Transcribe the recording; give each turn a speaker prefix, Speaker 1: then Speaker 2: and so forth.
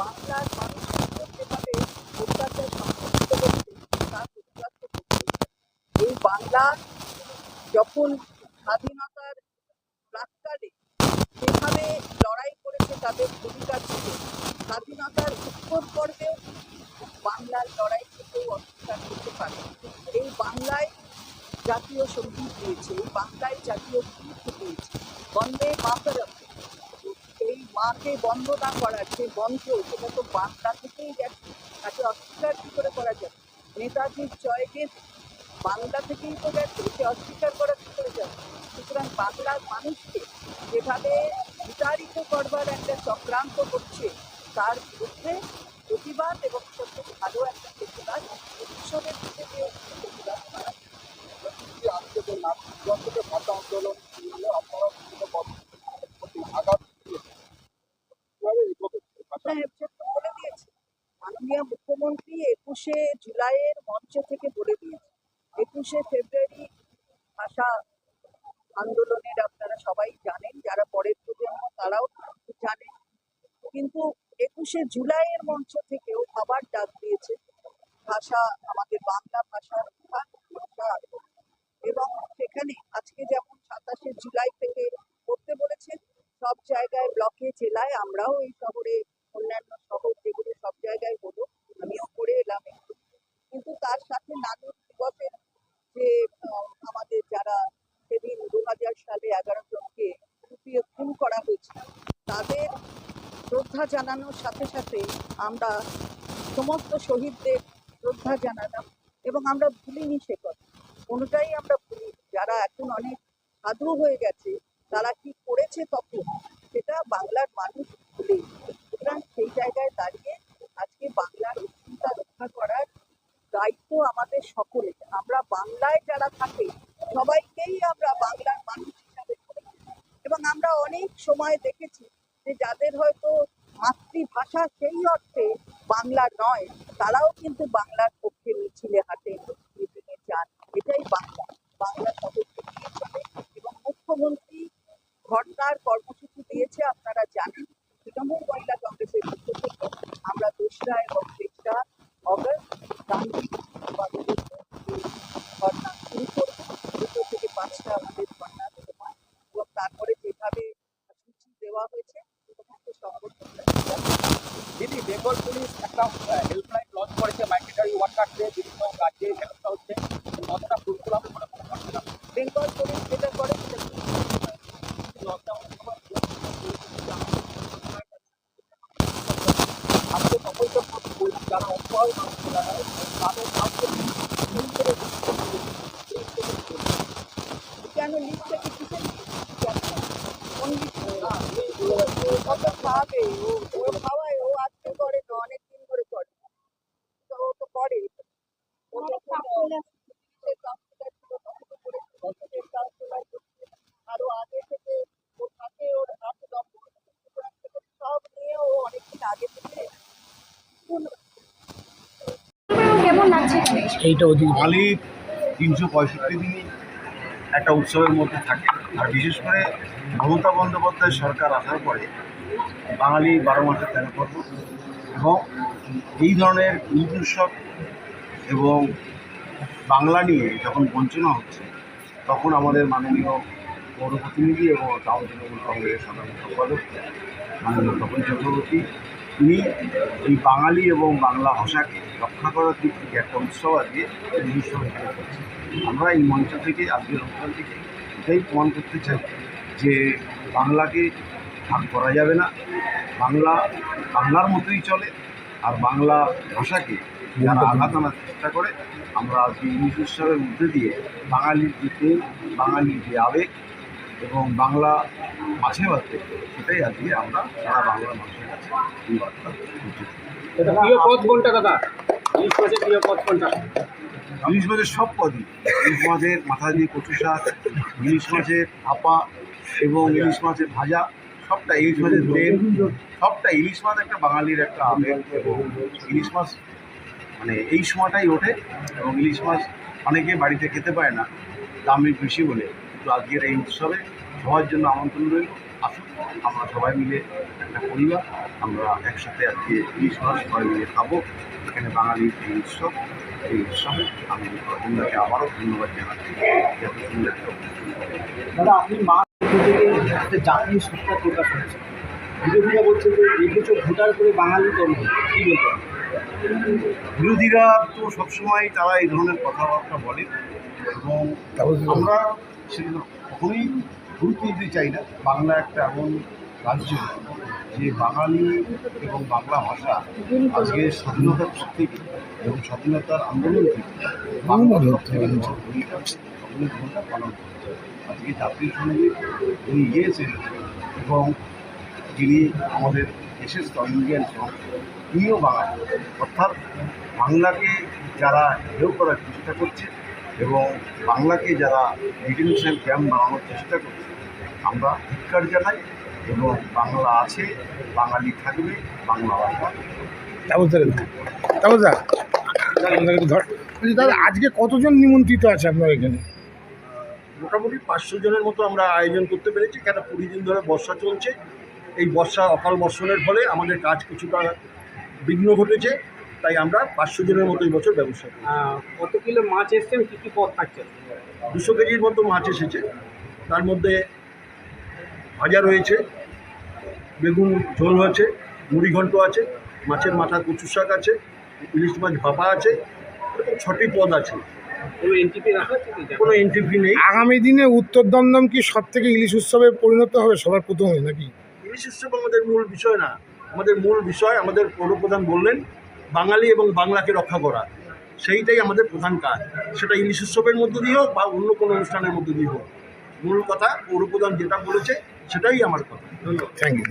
Speaker 1: বাংলার মানুষের যেভাবে অত্যাচার সংঘটিত হচ্ছে প্রতিবাদ তো করতেই হবে। এই বাংলা যখন স্বাধীনতার প্রাক্কালে যেভাবে লড়াই করেছে তাদের ভূমিকা ছিল, স্বাধীনতার উত্তর পর্বেও বাংলার লড়াই থেকেও অস্বীকার করতে পারে এই বাংলায় জাতীয় সংগীত পেয়েছে এই বাংলায় জাতীয় গীত পেয়েছে বন্দে মাতরম এই বন্ধ না করার যে বন্ধ সেটা তো বাংলা থেকেই গেছে। তাকে অস্বীকার কি করে করা যাবে নেতাজির জয়কে বাংলা থেকেই তো গেছে? সে অস্বীকার করা কি করে যাবে সুতরাং বাংলার মানুষকে যেভাবে বিতাড়িত করবার একটা চক্রান্ত করছে, তার বিরুদ্ধে প্রতিবাদ এবং সবচেয়ে ভালো একটা প্রতিবাদ উৎসবের দিকে যে প্রতিবাদ করা
Speaker 2: আন্দোলন শুরু হলো আপনারা বিভিন্ন পদ্ধতি আঘাত দিয়েছেন কীভাবে এগোবে ভাষা
Speaker 1: হ্যাঁ, সে তো বলে দিয়েছে মাননীয় মুখ্যমন্ত্রী একুশে জুলাইয়ের মঞ্চ থেকে বলে দিয়েছে। একুশে ফেব্রুয়ারি ভাষা আন্দোলনের আপনারা সবাই জানেন, যারা পরের প্রজন্ম তারাও জানেন। কিন্তু একুশে জুলাইয়ের মঞ্চ থেকেও আবার ডাক দিয়েছে, ভাষা, আমাদের বাংলা ভাষার ভাষা। এবং সেখানে আজকে যেমন সাতাশে জুলাই থেকে করতে বলেছেন, সব জায়গায়, ব্লকে, জেলায় আমরাও এই শহরে অন্যান্য শহর যেগুলো সব জায়গায় হলো আমিও করে এলাম একটু কিন্তু তার সাথে নানুর দিবসের যে আহ, আমাদের যারা সেদিন দু হাজার সালে এগারো জনকে কুপিয়ে হয়েছিল তাদের শ্রদ্ধা জানানোর সাথে সাথে আমরা সমস্ত শহীদদের শ্রদ্ধা জানালাম এবং আমরা ভুলিনি সে কথা। কোনোটাই আমরা ভুলি যারা এখন অনেক সাধু হয়ে গেছে, তারা কি করেছে তখন, সেটা বাংলার মানুষ ভুলে সুতরাং সেই জায়গায় দাঁড়িয়ে আজকে বাংলার অস্মিতা রক্ষা করার দায়িত্ব আমাদের সকলের আমরা বাংলায় যারা থাকে সবাইকেই আমরা বাংলার মানুষ হিসাবে ধরি। এবং আমরা অনেক সময় দেখেছি যে যাদের হয়তো মাতৃভাষা সেই অর্থে বাংলা নয়, তারাও কিন্তু বাংলার পক্ষে মিছিলে হাঁটেন মিটিংয়ে যান। এটাই বাংলা। বাংলা এবং মুখ্যমন্ত্রী ঘটনার কর্মসূচি দিয়েছে, আপনারা জানেন। তৃণমূল মহিলা কংগ্রেসের পক্ষ থেকে আমরা দোসরা এবং তেসরা অগস্ট গান্ধী ঘটনা শুরু করব। দুটো থেকে পাঁচটা আমাদের ঘটনা সময় এবং তারপরে যেভাবে সূচি দেওয়া
Speaker 2: দিদি, বেঙ্গল পুলিশ একটা হেল্পলাইন লঞ্চ করেছে মাইগ্রেটারি ওয়ার্কারদের বিভিন্ন কাজে হেল্পটা হচ্ছে। কতটা ফুলফুল হবে মনে করছেন
Speaker 1: বেঙ্গল পুলিশ যেটা করে
Speaker 2: লকডাউন আজকে সকলকে বলছি যারা অসহায় মানুষ যারা কাউকে ফোন করে
Speaker 1: কেন লিস্ট থেকে কিসের কোন লিস্ট কত খাওয়াবে ও ও খাওয়ায় ও আজকে করে না অনেক দিন ধরে করে তো ও তো করে তো আরও আগে থেকে ও থাকে ওর আছে দপ্তর সব নিয়ে ও অনেকদিন আগে থেকে
Speaker 3: কেমন লাগছে?
Speaker 4: এইটা অধিক
Speaker 5: বাঙালি তিনশো পঁয়ষট্টি দিনই একটা উৎসবের মধ্যে থাকে। আর বিশেষ করে মমতা বন্দ্যোপাধ্যায় সরকার আসার পরে বাঙালি বারো মাসে তেরো পর্ব এবং এই ধরনের ঈদ উৎসব এবং বাংলা নিয়ে যখন বঞ্চনা হচ্ছে, তখন আমাদের মাননীয় পৌর প্রতিনিধি এবং টাউন তৃণমূল কংগ্রেসের সাধারণ সম্পাদক মাননীয় তপন চক্রবর্তী তিনি এই বাঙালি এবং বাংলা ভাষাকে রক্ষা করার দিক থেকে একটা উৎসব আজকে এখানে করছে আমরা এই মঞ্চ থেকে, আজকের অনুষ্ঠান থেকে এটাই প্রমাণ করতে চাই যে বাংলাকে ভাগ করা যাবে না। বাংলা, বাংলার মতোই চলে আর বাংলা ভাষাকে যারা আঘাত আনার চেষ্টা করে, আমরা আজকে ইংলিশ উৎসবের মধ্যে দিয়ে বাঙালির যে বাঙালির যে আবেগ এবং বাংলা মাঝে মাঝে সেটাই আজকে আমরা সারা বাংলা মানুষের কাছে এই বার্তা পৌঁছে
Speaker 4: প্রিয় পথ কোনটা দাদা? ইলিশ মাছের প্রিয় পথ কোনটা?
Speaker 5: ইলিশ মাছের সব পদই ইলিশ মাছের মাথা দিয়ে কচু শাক ইলিশ মাছের ভাপা এবং ইলিশ মাছের ভাজা সবটা ইলিশ মাছের তেল সবটা ইলিশ মাছ একটা বাঙালির একটা আবেগ এবং ইলিশ মাছ মানে এই সময়টাই ওঠে এবং ইলিশ মাছ অনেকে বাড়িতে খেতে পায় না দামে বেশি বলে। কিন্তু আজকের এই উৎসবে সবার জন্য আমন্ত্রণ রইল। আসুন আমরা সবাই মিলে একটা পরিবার আমরা একসাথে আজকে ইলিশ মাছ সবাই মিলে খাব। এখানে বাঙালির এই উৎসব এই উৎসবে আমি রবীন্দ্রকে আবারও ধন্যবাদ জানাচ্ছি। এত সুন্দর একটা
Speaker 4: দাদা আপনি মা থেকে একটা জাতীয় সত্তা প্রকাশ হচ্ছে। বিরোধীরা বলছে যে এবছর ভোটার করে বাঙালি তরুণ কি বলবেন?
Speaker 5: বিরোধীরা তো সবসময় তারা এই ধরনের কথাবার্তা বলে। এবং আমরা সেগুলো কখনোই গুরুত্ব দিতে চাই না। বাংলা একটা এমন রাজ্য যে বাঙালি এবং বাংলা ভাষা আজকে স্বাধীনতার থেকে এবং স্বাধীনতার আন্দোলন থেকে বাংলা ভূমিকা ভূমিকা পালন করছে আজকে জাতীয় সংগীত উনি গিয়েছেন এবং যিনি আমাদের দেশের ইন্ডিয়ান সং তিনিও বাঙালি। অর্থাৎ বাংলাকে যারা হেয় করার চেষ্টা করছে এবং বাংলাকে যারা ডিটেনশন ক্যাম্প বানানোর চেষ্টা করছে আমরা ধিক্কার জানাই এবং বাংলা আছে বাঙালি থাকবে বাংলা ভাষা।
Speaker 2: দাদা আজকে কতজন নিমন্ত্রিত আছে আপনার এখানে?
Speaker 6: মোটামুটি পাঁচশো জনের মতো আমরা আয়োজন করতে পেরেছি কেন কুড়ি দিন ধরে বর্ষা চলছে। এই বর্ষা অকাল বর্ষণের ফলে আমাদের কাজ কিছুটা বিঘ্ন ঘটেছে। তাই আমরা পাঁচশো জনের মতো এই বছর ব্যবসা করি।
Speaker 4: কত কিলো মাছ এসছেন? কী কী পদ থাকছে?
Speaker 6: দুশো কেজির মতো মাছ এসেছে। তার মধ্যে ভাজা রয়েছে বেগুন ঝোল হয়েছে মুড়ি ঘন্ট আছে মাছের মাথা কচু শাক আছে ইলিশ মাছ ভাপা আছে এরকম ছটি পদ আছে।
Speaker 4: কোনো এনটিপি রাখা আছে কি?
Speaker 6: কোনো এন্ট্রি ফি নেই।
Speaker 2: আগামী দিনে উত্তর দমদম কি সব থেকে ইলিশ উৎসবে পরিণত হবে সবার প্রথমে নাকি?
Speaker 6: ইলিশ উৎসব আমাদের মূল বিষয় না। আমাদের মূল বিষয় আমাদের পৌরপ্রধান বললেন বাঙালি এবং বাংলাকে রক্ষা করা, সেইটাই আমাদের প্রধান কাজ। সেটা ইলিশ উৎসবের মধ্য দিয়ে হোক বা অন্য কোনো অনুষ্ঠানের মধ্য দিয়ে হোক। মূল কথা পৌরপ্রধান যেটা বলেছে, সেটাই আমার কথা। ধন্যবাদ।
Speaker 2: Thank you